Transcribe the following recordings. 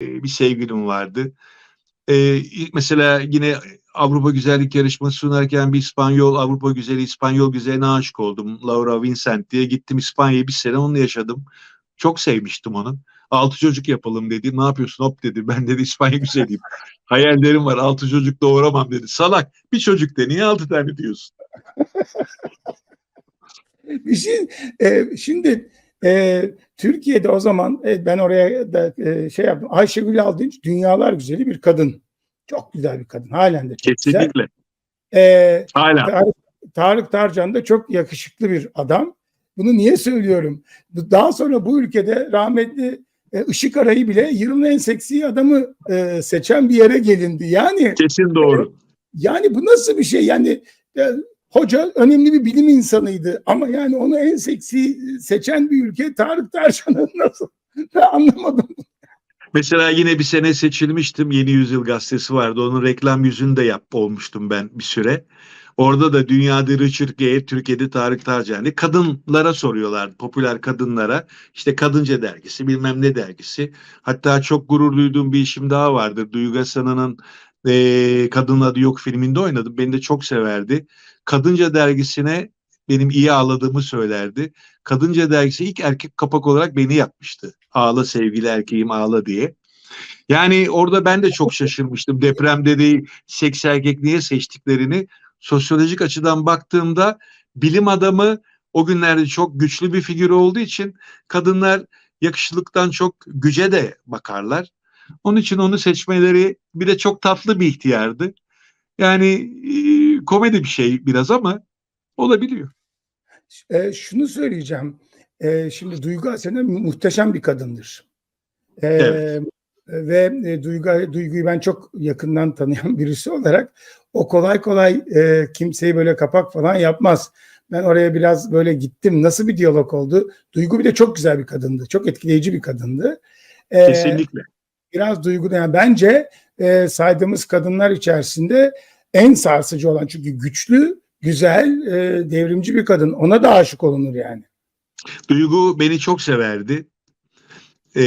bir sevgilim vardı. Ee, mesela yine Avrupa Güzellik Yarışması sunarken bir İspanyol, Avrupa Güzeli, İspanyol güzeline aşık oldum. Laura Vincent diye gittim İspanya'ya bir sene onunla yaşadım. Çok sevmiştim onu. Altı çocuk yapalım dedi. Ne yapıyorsun hop dedi. Ben dedi İspanya güzeliyim. Hayallerim var. Altı çocuk doğuramam dedi. Salak. Bir çocuk de niye altı tane diyorsun? Bir şey, e, şimdi e, Türkiye'de o zaman e, ben oraya da e, şey yaptım. Ayşegül Aldınç dünyalar güzeli bir kadın. Çok güzel bir kadın. Halen de çok Kesinlikle. güzel. E, Hala. Tarık, Tarık Tarcan da çok yakışıklı bir adam. Bunu niye söylüyorum? Daha sonra bu ülkede rahmetli e, Işık Aray'ı bile yılın en seksi adamı e, seçen bir yere gelindi. Yani Kesin doğru. yani bu nasıl bir şey? Yani e, hoca önemli bir bilim insanıydı ama yani onu en seksi seçen bir ülke Tarık Tarcan'ı nasıl? Ben anlamadım. Mesela yine bir sene seçilmiştim. Yeni Yüzyıl gazetesi vardı. Onun reklam yüzünü de yap olmuştum ben bir süre. Orada da dünyada Richard Gere, Türkiye'de Tarık Tarcani kadınlara soruyorlardı. Popüler kadınlara. İşte Kadınca dergisi, bilmem ne dergisi. Hatta çok gurur duyduğum bir işim daha vardır. Duygu Sana'nın e, Kadın Adı Yok filminde oynadım. Beni de çok severdi. Kadınca dergisine benim iyi ağladığımı söylerdi. Kadınca dergisi ilk erkek kapak olarak beni yapmıştı. Ağla sevgili erkeğim ağla diye. Yani orada ben de çok şaşırmıştım. Depremde de seks erkek niye seçtiklerini sosyolojik açıdan baktığımda bilim adamı o günlerde çok güçlü bir figür olduğu için kadınlar yakışıklıktan çok güce de bakarlar. Onun için onu seçmeleri bir de çok tatlı bir ihtiyardı. Yani e, komedi bir şey biraz ama olabiliyor. E, şunu söyleyeceğim. E, şimdi Duygu Asena muhteşem bir kadındır. E, Evet. Ve e, Duygu, Duygu'yu ben çok yakından tanıyan birisi olarak o kolay kolay e, kimseyi böyle kapak falan yapmaz. Ben oraya biraz böyle gittim. Nasıl bir diyalog oldu? Duygu bir de çok güzel bir kadındı. Çok etkileyici bir kadındı. E, Kesinlikle. Biraz duygu yani bence e, saydığımız kadınlar içerisinde en sarsıcı olan çünkü güçlü, güzel, e, devrimci bir kadın. Ona da aşık olunur yani. Duygu beni çok severdi. Ee,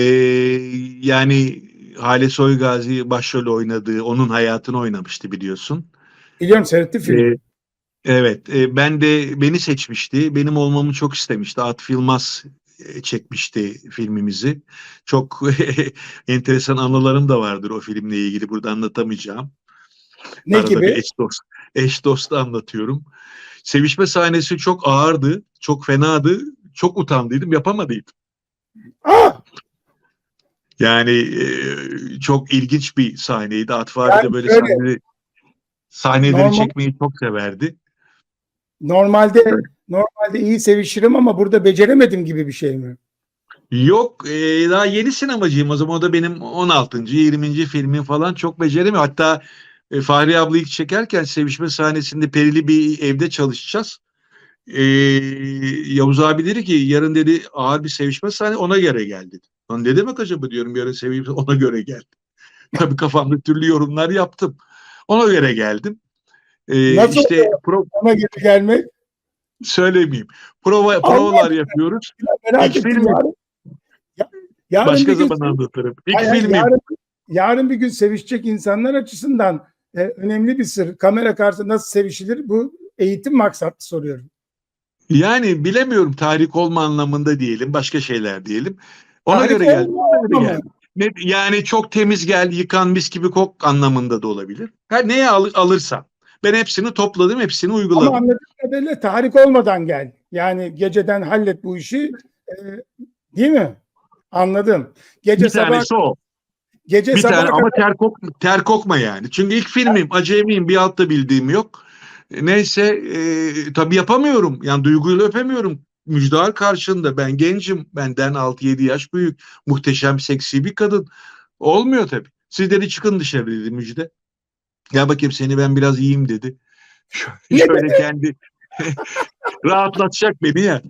yani Hale Soygazi başrol oynadığı, onun hayatını oynamıştı biliyorsun. Biliyorum seyrettim filmi. Ee, evet, e, ben de beni seçmişti. Benim olmamı çok istemişti. At Filmaz e, çekmişti filmimizi. Çok enteresan anılarım da vardır o filmle ilgili. Burada anlatamayacağım. ne Arada gibi? bir eş dost, eş dostu anlatıyorum. Sevişme sahnesi çok ağırdı, çok fenadı. Çok utandıydım, yapamadıydım. Aa, Yani e, çok ilginç bir sahneydi. Atfari de Yani böyle şöyle, sahneleri, sahneleri normal- çekmeyi çok severdi. normalde normalde iyi sevişirim ama burada beceremedim gibi bir şey mi? Yok e, daha yeni sinemacıyım o zaman o da benim 16. 20. filmim falan çok beceremiyor. Hatta e, Fahri abla ilk çekerken sevişme sahnesinde perili bir evde çalışacağız. E, Yavuz abi dedi ki yarın dedi ağır bir sevişme sahne ona göre geldi. Lan ne demek acaba diyorum yarın sevişme ona göre geldi. Tabii kafamda türlü yorumlar yaptım. Ona göre geldim. E, Nasıl işte pro, Ona geri gelmek söylemeyeyim. Prova, Allah provalar yapıyoruz. İlk ettim. film- Yarın, Ya- yarın Başka gün, zaman anlatırım. İlk Hayır, yarın, yarın bir gün sevişecek insanlar açısından e, önemli bir sır. Kamera karşısında nasıl sevişilir? Bu eğitim maksatlı soruyorum. Yani bilemiyorum tahrik olma anlamında diyelim, başka şeyler diyelim. Ona Tahrik göre geldi. Ne, yani çok temiz gel, yıkan mis gibi kok anlamında da olabilir. Her neye al, alırsan. Ben hepsini topladım, hepsini uyguladım. Ama anladığım kadarıyla tahrik olmadan gel. Yani geceden hallet bu işi. e, değil mi? Anladım. Gece bir sabah tanesi o. gece Bir sabah tane ama ter, kok, ter kokma yani. Çünkü ilk filmim, acemiyim, bir altta bildiğim yok. E, Neyse e, tabii yapamıyorum. Yani duyguyla öpemiyorum. Müjdar karşında ben gencim. Benden 6-7 yaş büyük. Muhteşem seksi bir kadın. Olmuyor tabii. Sizleri çıkın dışarı dedi Müjde. Gel bakayım seni ben biraz yiyeyim dedi. Ne Şöyle kendi rahatlatacak beni ya.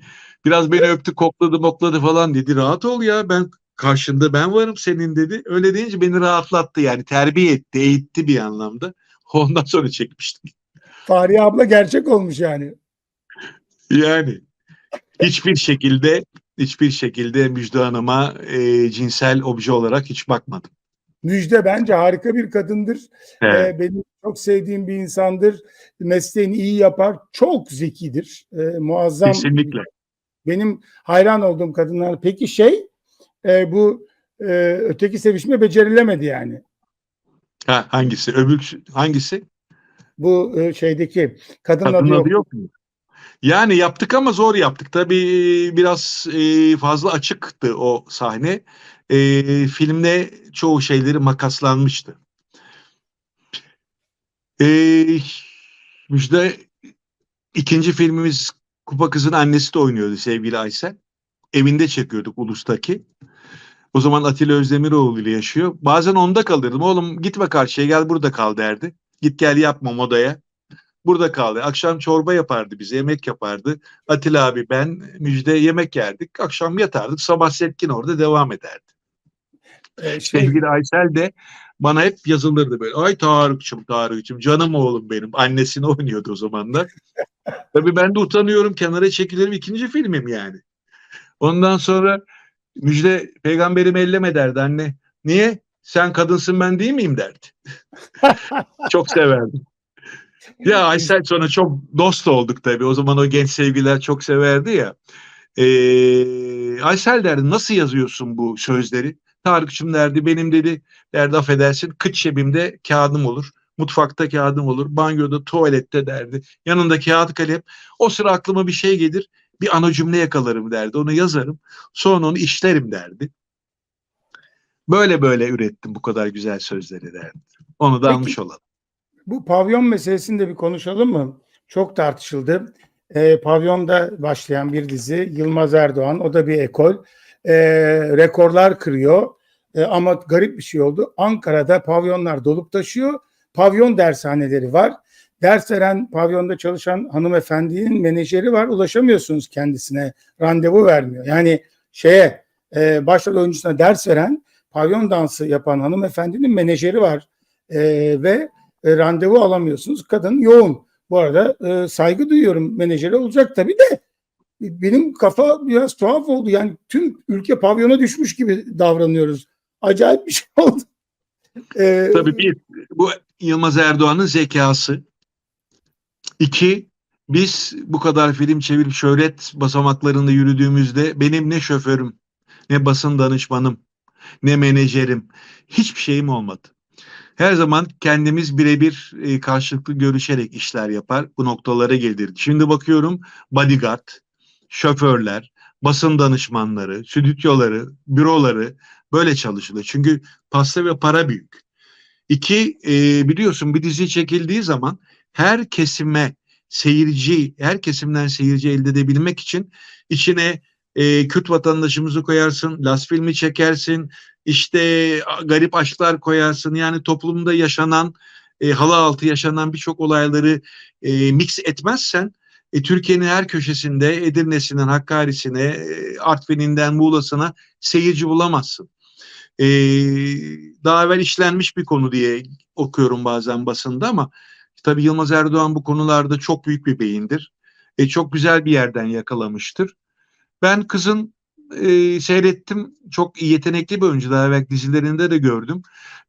Biraz beni öptü, kokladı, mokladı falan dedi. Rahat ol ya ben karşında ben varım senin dedi. Öyle deyince beni rahatlattı yani terbiye etti, eğitti bir anlamda. Ondan sonra çekmiştik. Fahriye abla gerçek olmuş yani. Yani hiçbir şekilde hiçbir şekilde Müjde Hanım'a e, cinsel obje olarak hiç bakmadım. Müjde bence harika bir kadındır. Evet. Ee, benim çok sevdiğim bir insandır. Mesleğini iyi yapar. Çok zekidir. Ee, muazzam. Kesinlikle. Benim hayran olduğum kadınlar. Peki şey e, bu e, öteki sevişme becerilemedi yani. Ha, hangisi? Öbür hangisi? Bu e, şeydeki kadının Kadının adı yok. adı yok mu? Yani yaptık ama zor yaptık. Tabii biraz e, fazla açıktı o sahne. E, filmde çoğu şeyleri makaslanmıştı. E, Müjde ikinci filmimiz Kupa Kız'ın annesi de oynuyordu sevgili Aysel. Evinde çekiyorduk Ulus'taki. O zaman Atilla Özdemiroğlu ile yaşıyor. Bazen onda kalırdım. Oğlum gitme karşıya gel burada kal derdi. Git gel yapma modaya. Burada kaldı. Akşam çorba yapardı bize, yemek yapardı. Atilla abi ben Müjde yemek yerdik. Akşam yatardık. Sabah Setkin orada devam ederdi. E, şey, Sevgili Aysel de bana hep yazılırdı böyle. Ay Tarık'cığım Tarık'cığım canım oğlum benim. Annesini oynuyordu o zamanlar. Tabii ben de utanıyorum kenara çekilirim. ikinci filmim yani. Ondan sonra Müjde peygamberimi elleme derdi anne. Niye? Sen kadınsın ben değil miyim derdi. Çok severdim. Ya Aysel sonra çok dost olduk tabii. O zaman o genç sevgiler çok severdi ya. Ee, Aysel derdi nasıl yazıyorsun bu sözleri? Tarık'cığım derdi benim dedi derdi affedersin kıç cebimde kağıdım olur. Mutfakta kağıdım olur. Banyoda, tuvalette derdi. Yanında kağıt kalem. O sıra aklıma bir şey gelir. Bir ana cümle yakalarım derdi. Onu yazarım. Sonra onu işlerim derdi. Böyle böyle ürettim bu kadar güzel sözleri derdi. Onu da Peki. almış olalım. Bu pavyon meselesini de bir konuşalım mı? Çok tartışıldı. Ee, pavyonda başlayan bir dizi Yılmaz Erdoğan o da bir ekol. Ee, rekorlar kırıyor. Ee, ama garip bir şey oldu. Ankara'da pavyonlar dolup taşıyor. Pavyon dershaneleri var. Ders veren pavyonda çalışan hanımefendinin menajeri var. Ulaşamıyorsunuz kendisine. Randevu vermiyor. Yani şeye e, başrol oyuncusuna ders veren pavyon dansı yapan hanımefendinin menajeri var. Ee, ve e, randevu alamıyorsunuz. Kadın yoğun. Bu arada e, saygı duyuyorum. Menajeri olacak tabii de benim kafa biraz tuhaf oldu. Yani tüm ülke pavyona düşmüş gibi davranıyoruz. Acayip bir şey oldu. E, Tabii bir bu Yılmaz Erdoğan'ın zekası. İki biz bu kadar film çevirip şöhret basamaklarında yürüdüğümüzde benim ne şoförüm, ne basın danışmanım, ne menajerim hiçbir şeyim olmadı. Her zaman kendimiz birebir e, karşılıklı görüşerek işler yapar. Bu noktalara gelirdi. Şimdi bakıyorum bodyguard, şoförler, basın danışmanları, stüdyoları, büroları böyle çalışılıyor. Çünkü pasta ve para büyük. İki, e, biliyorsun bir dizi çekildiği zaman her kesime seyirci, her kesimden seyirci elde edebilmek için içine e, Kürt vatandaşımızı koyarsın, Las filmi çekersin, işte garip aşklar koyarsın. Yani toplumda yaşanan, e, halı altı yaşanan birçok olayları e, mix etmezsen e, Türkiye'nin her köşesinde Edirne'sinden Hakkari'sine, e, Artvin'inden Muğla'sına seyirci bulamazsın. E, daha evvel işlenmiş bir konu diye okuyorum bazen basında ama tabii Yılmaz Erdoğan bu konularda çok büyük bir beyindir. E, çok güzel bir yerden yakalamıştır. Ben kızın e, seyrettim. Çok yetenekli bir oyuncu. Daha evvel dizilerinde de gördüm.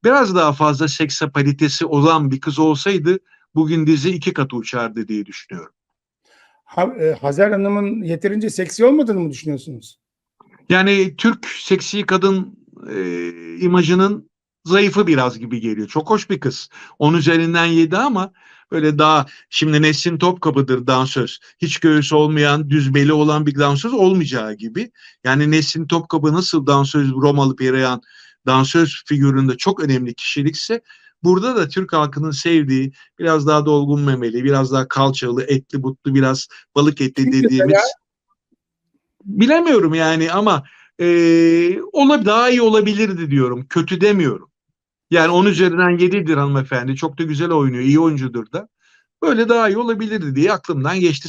Biraz daha fazla seksapalitesi olan bir kız olsaydı bugün dizi iki katı uçardı diye düşünüyorum. Ha, e, Hazer Hanım'ın yeterince seksi olmadığını mı düşünüyorsunuz? Yani Türk seksi kadın e, imajının zayıfı biraz gibi geliyor. Çok hoş bir kız. 10 üzerinden 7 ama böyle daha şimdi Nesin Topkapı'dır dansöz. Hiç göğüs olmayan, düz beli olan bir dansöz olmayacağı gibi. Yani Nesin Topkapı nasıl dansöz Romalı Perihan dansöz figüründe çok önemli kişilikse burada da Türk halkının sevdiği biraz daha dolgun memeli, biraz daha kalçalı, etli butlu, biraz balık etli dediğimiz bilemiyorum yani ama e, ola, daha iyi olabilirdi diyorum. Kötü demiyorum. Yani 10 üzerinden 7'dir hanımefendi. Çok da güzel oynuyor. iyi oyuncudur da. Böyle daha iyi olabilirdi diye aklımdan geçti.